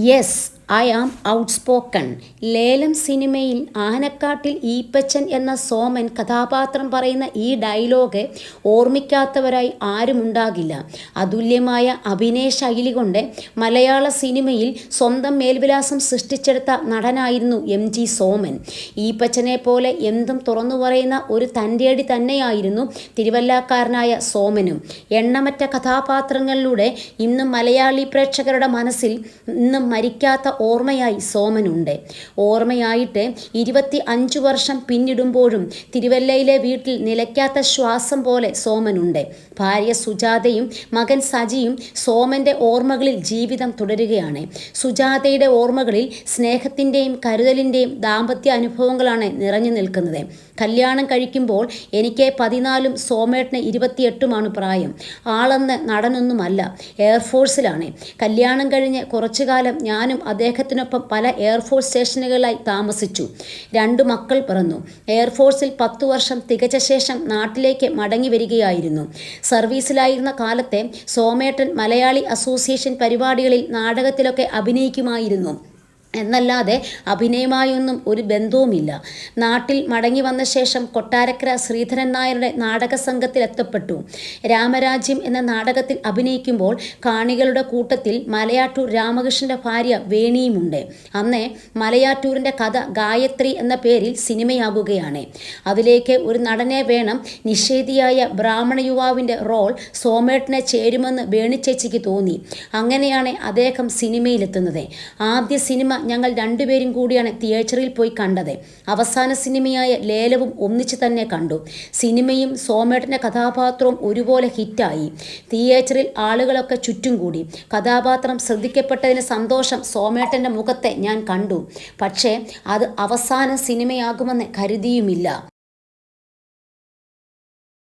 Yes, I am outspoken Lelam സിനിമയിൽ ആനക്കാട്ടിൽ ഈപ്പച്ചൻ എന്ന സോമൻ കഥാപാത്രം പറയുന്ന ഈ ഡയലോഗ് ഓർമ്മിക്കാത്തവരായി ആരുമുണ്ടാകില്ല. അതുല്യമായ അഭിനയ ശൈലി കൊണ്ട് മലയാള സിനിമയിൽ സ്വന്തം മേൽവിലാസം സൃഷ്ടിച്ചെടുത്ത നടനായിരുന്നു എം ജി സോമൻ. ഈപ്പച്ചനെ പോലെ എന്തും തുറന്നു പറയുന്ന ഒരു തന്റെടി തന്നെയായിരുന്നു തിരുവല്ലാക്കാരനായ സോമനും. എണ്ണമറ്റ കഥാപാത്രങ്ങളിലൂടെ ഇന്നും മലയാളി പ്രേക്ഷകരുടെ മനസ്സിൽ ഇന്നും മരിക്കാത്ത ഓർമ്മയായി സോമനുണ്ട്. ഓർമ്മയായിട്ട് ഇരുപത്തി അഞ്ചു വർഷം പിന്നിടുമ്പോഴും തിരുവല്ലയിലെ വീട്ടിൽ നിലയ്ക്കാത്ത ശ്വാസം പോലെ സോമനുണ്ട്. ഭാര്യ സുജാതയും മകൻ സജിയും സോമന്റെ ഓർമ്മകളിൽ ജീവിതം തുടരുകയാണ്. സുജാതയുടെ ഓർമ്മകളിൽ സ്നേഹത്തിന്റെയും കരുതലിന്റെയും ദാമ്പത്യ അനുഭവങ്ങളാണ് നിറഞ്ഞു നിൽക്കുന്നത്. കല്യാണം കഴിക്കുമ്പോൾ എനിക്ക് പതിനാലും സോമേട്ടന് ഇരുപത്തിയെട്ടുമാണ് പ്രായം. ആളെന്ന് നടനൊന്നുമല്ല എയർഫോഴ്സിലാണ്. കല്യാണം കഴിഞ്ഞ് കുറച്ചു കാലം ഞാനും അദ്ദേഹത്തിനൊപ്പം പല എയർഫോഴ്സ് സ്റ്റേഷനുകളിലായി താമസിച്ചു. രണ്ടു മക്കൾ പിറന്നു. എയർഫോഴ്സിൽ പത്തു വർഷം തികച്ച ശേഷം നാട്ടിലേക്ക് മടങ്ങി വരികയായിരുന്നു. സർവീസിലായിരുന്ന കാലത്തെ സോമേട്ടൻ മലയാളി അസോസിയേഷൻ പരിപാടികളിൽ നാടകത്തിലൊക്കെ അഭിനയിക്കുമായിരുന്നു. എന്നല്ലാതെ അഭിനയമായൊന്നും ഒരു ബന്ധവുമില്ല. നാട്ടിൽ മടങ്ങി വന്ന ശേഷം കൊട്ടാരക്കര ശ്രീധരൻ നായരുടെ നാടക സംഘത്തിൽ എത്തപ്പെട്ടു. രാമരാജ്യം എന്ന നാടകത്തിൽ അഭിനയിക്കുമ്പോൾ കാണികളുടെ കൂട്ടത്തിൽ മലയാറ്റൂർ രാമകൃഷ്ണന്റെ ഭാര്യ വേണിയുമുണ്ട്. അന്ന് മലയാറ്റൂരിന്റെ കഥ ഗായത്രി എന്ന പേരിൽ സിനിമയാകുകയാണ്. അതിലേക്ക് ഒരു നടനെ വേണം നിഷേധിയായ ബ്രാഹ്മണ യുവാവിന്റെ റോൾ സോമേട്ടനെ ചേരുമെന്ന് വേണിച്ചേച്ചിക്ക് തോന്നി. അങ്ങനെയാണ് അദ്ദേഹം സിനിമയിലെത്തുന്നത്. ആദ്യ സിനിമ ഞങ്ങൾ രണ്ടുപേരും കൂടിയാണ് തിയേറ്ററിൽ പോയി കണ്ടത്. അവസാന സിനിമയായ ലേലവും ഒന്നിച്ച് തന്നെ കണ്ടു. സിനിമയും സോമേട്ടന്റെ കഥാപാത്രവും ഒരുപോലെ ഹിറ്റായി. തിയേറ്ററിൽ ആളുകളൊക്കെ ചുറ്റും കൂടി. കഥാപാത്രം ശ്രദ്ധിക്കപ്പെട്ടതിന് സന്തോഷം സോമേട്ടന്റെ മുഖത്തെ ഞാൻ കണ്ടു. പക്ഷേ അത് അവസാന സിനിമയാകുമെന്ന് കരുതിയുമില്ല.